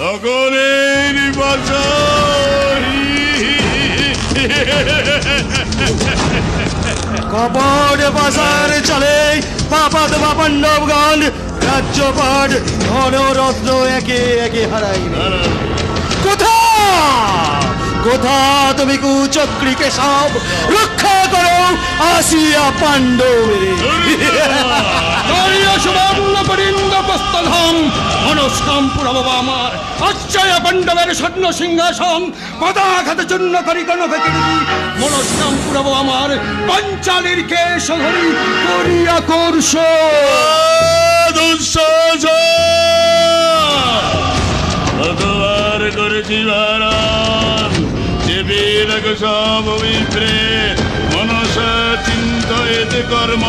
সকলের কপট বাজার চলে পাপাত পাপান্ডবগণ রাজ্যপাট ধন রত্ন একে একে হারাই কোথা কোথা তুমি কুচক্রীকে সব রক্ষা করো আসিয়া পাণ্ডবের পরিন্দপস্তধাম মনস্কাম পুরব আমার। অক্ষয় পাণ্ডবের স্বর্ণ সিংহাসন, পদাঘাত চূর্ণ করি কনকে কিরতি মনস্কাম পুরব আমার, পঞ্চালির কেশ ধরি করিয়া করছ ভগবান করেছি ভারত যে বেদক সব বিপ্রে মনস চিন্তয়েত কর্ম।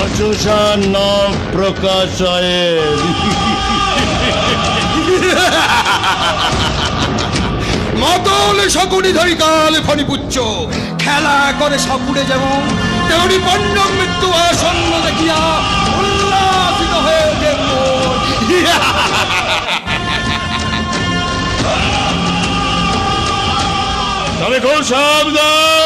অচুষা ন প্রকাশয়ে। মতল শকুনি ধরি কাল ফণিপুচ্ছ। খেলা করে সপুরে যেমন তেমনি পণ্য মৃত্যু আসন্ন দেখিয়া উল্লাসিত হয়ে ওঠে। তবে খুব সাবধান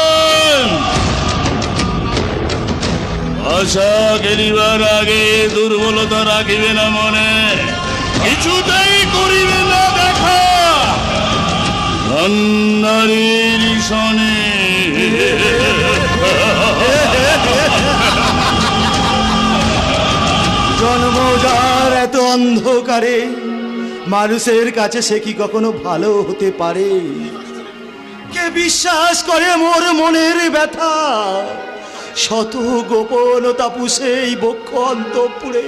আশা গেলিবার আগে দুর্বলতা রাখিবে না মনে। কিছুতেই করিবে না দেখা। ধন্যারীর সনে। জন্মজার এত অন্ধকারে, মানুষের কাছে সে কি কখনো ভালো হতে পারে? কে বিশ্বাস করে মোর মনের ব্যথা? শত গোপনতা পুষে এই বক্ষ অন্তপুরে।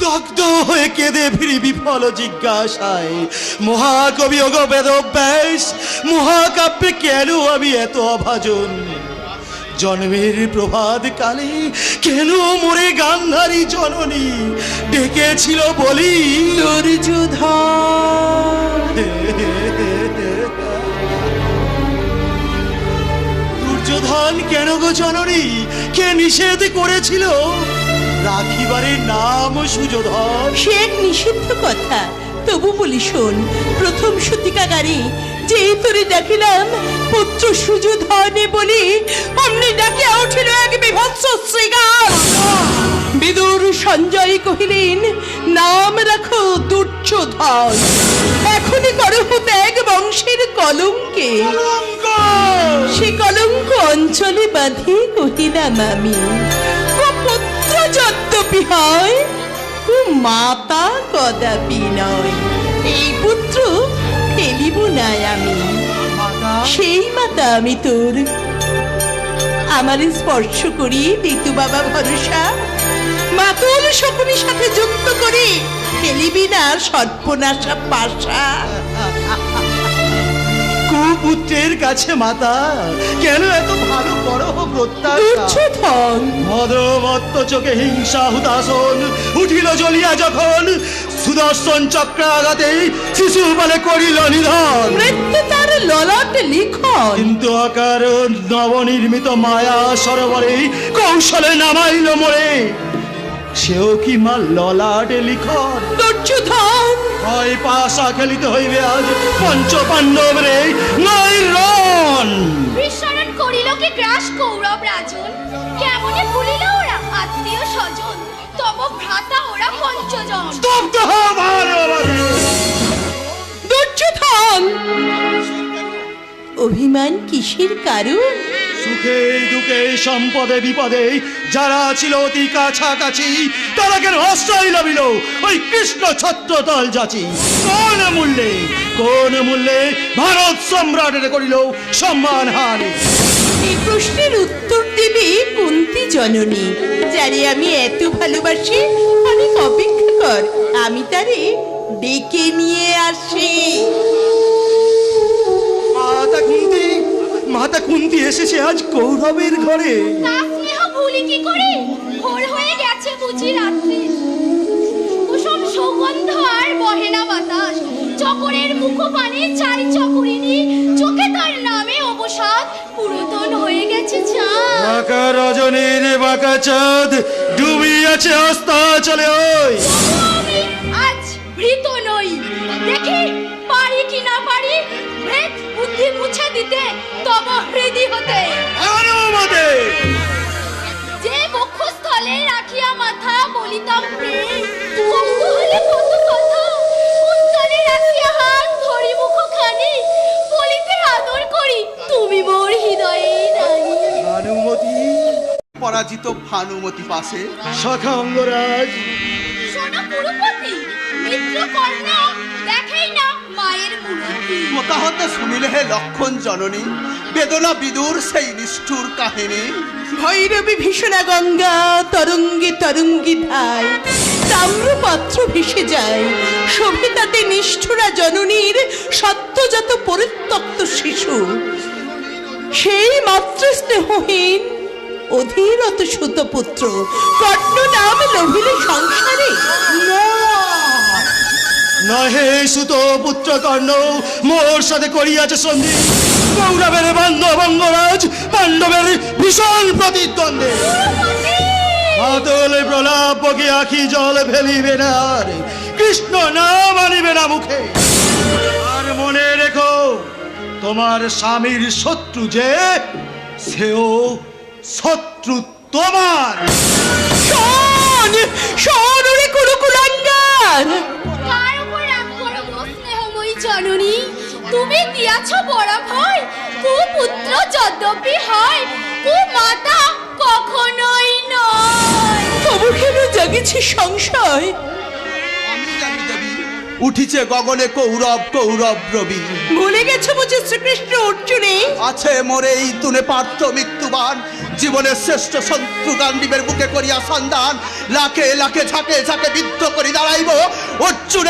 দগ্ধ হয়ে কেঁদে ফিরি বিফল জিজ্ঞাসায় মহাকবি অগ বেদব্যাস মহাকাব্যে কেন আমি এত অভাজন? জন্মের প্রভাত কালে কেন মোরে গান্ধারী জননী? ডেকেছিল বলি দুর্যোধন। কেন গো জননী? কে নিষেধ করেছিল? রাখিবারের নাম সুযোধন। সে এক নিষিদ্ধ কথা। তবু বলি শোন প্রথম সতিকাগারে যে তোরে ডাকিলাম পুত্র সুযোধনে বলি অমনি ডাকিয়া উঠিল এক বিভৎস শ্রীগান বিদুর সঞ্জয় কহিলেন নাম রাখো দুর্যোধন। এখনই করহ ত্যাগ বংশের কলঙ্কে। কলঙ্ক! বাঁধি কহিলাম আমি পুত্র যদ্যপি হয় মাতা কদাপি নয় এই পুত্র ফেলিব না আমি। সেই মাতা আমি তোর। আমার স্পর্শ করি ঋতু বাবা ভরসা। মাতুল শকুনির সাথে যুক্ত করি ফেলিবি না সর্বনাশা পাশা। কুপুত্রের কাছে মাতা কেন এত ভালো বড় প্রত্যাশা? দুর্যোধন মদমত্ত চোখে হিংসা হুতাসন উঠিল জ্বলিয়া যখন সুদর্শন চক্রাঘাতে শিশু বলে করিল নিধন। মৃত্যু তার ললাট লিখন কিন্তু আকার নবনির্মিত মায়া সরোবরে কৌশলে নামাইল মোড়ে সেও কি মা ললাটে লিখন দুর্যোধন হয় পাশা খেলিতে হইবে আজ। পঞ্চ পাণ্ডব রে নাই রণ। বিস্মরণ করিল কি গ্রাস কৌরব রাজন। কেমনে ভুলিল ওরা আত্মীয় স্বজন। তব ভ্রাতা ওরা পঞ্চজন। স্তব্ধ হও ভারবাদী। দুর্যোধন! অভিমান কিসের কারণ সুখে দুঃখে সম্পদে বিপদে যারা ছিল অতি কাছাকাছি তারা কেন আশ্রয় লবিল ওই কৃষ্ণ ছত্রতল যাচি। কোন মূল্যে কোন মূল্যে ভারত সম্রাটের করিল সম্মান হানি? এই প্রশ্নের উত্তর দেবে কুন্তি জননী, যারে আমি এত ভালোবাসি, অনেক অপেক্ষা কর। আমি তারে ডেকে নিয়ে আসি। মাতা কুন্তি এসেছে আজ কৌরবের ঘরে। স্নেহ ভুলি কি করে? ভোর হয়ে গেছে বুঝি রাত্রি। কুসুম সৌগন্ধ আর বহে না বাতাস। চকরের মুখপানে চাই চকরিনি চোখে তার নামে অবসাদ। পুরাতন হয়ে গেছে চাঁদ। বাঁকা রজনীর বাঁকা চাঁদ। ডুবি আছে অস্তা চলে ওই আজ ভীত বুদ্ধি মুছে দিতে তব হৃদি হতে। অনুমতি যে বক্ষস্থলে রাখিয়া মাথা বলিতাম প্রেম কৌতূহলে কত কথা। উত্তরে রাখিয়া হাত ধরি মুখ খানি বলিতে আদর করি তুমি মোর হৃদয়ে রানী অনুমতি পরাজিত ভানুমতি পাশে। সখাঙ্গরাজ শোনো কুরুপতি মিত্র কর্ণা মায়ের মূর্তি মতাহত শুনিলে হে লক্ষণ জননী বেদনা বিদুর সেই নিষ্ঠুর কাহিনী। ভৈরবী ভীষণা গঙ্গা তরঙ্গে তরঙ্গি ধায় তাম্রপাত্র ভেসে যায়। শোভে তাতে নিষ্ঠুরা জননীর সত্যজাত পরিত্যক্ত শিশু। সেই মাত্র স্নেহহীন অধীরত সুতপুত্র কর্ণ নাম লোভিলে সংসারে না নহে সুত পুত্র কর্ণ, মোর সাথে করিয়াছে সন্ধি। কৌরবের বান্ধব অঙ্গরাজ পাণ্ডবের ভীষণ প্রতিদ্বন্দ্বে। আতলে প্রলাপ বকে আখি জল ফেলিবে না। কৃষ্ণ নাম আনিবে না মুখে। আর মনে রেখো, তোমার স্বামীর শত্রু যে, সেও শত্রু তোমার। শোন শোন ওরে তুমি দিয়াছ বড় ভয় কুপুত্র যদ্যপি হয় কুমাতা কখনোই নয়। তবু কেন জাগেছে সংশয়? আমি জানি দেবী উঠিছে গগনে কৌরব কৌরব রবি। ভুলে গেছো বুঝি শ্রীকৃষ্ণ অর্জুনে। আছে মোরে এই তুনে পার্থ মৃত্যুবান জীবনের শ্রেষ্ঠ শত্রু গান্ডীবের বুকে করিয়া সন্ধান লাখে লাখে ঝাঁকে ঝাঁকে বিদ্ধ করি দাঁড়াইব। অর্জুন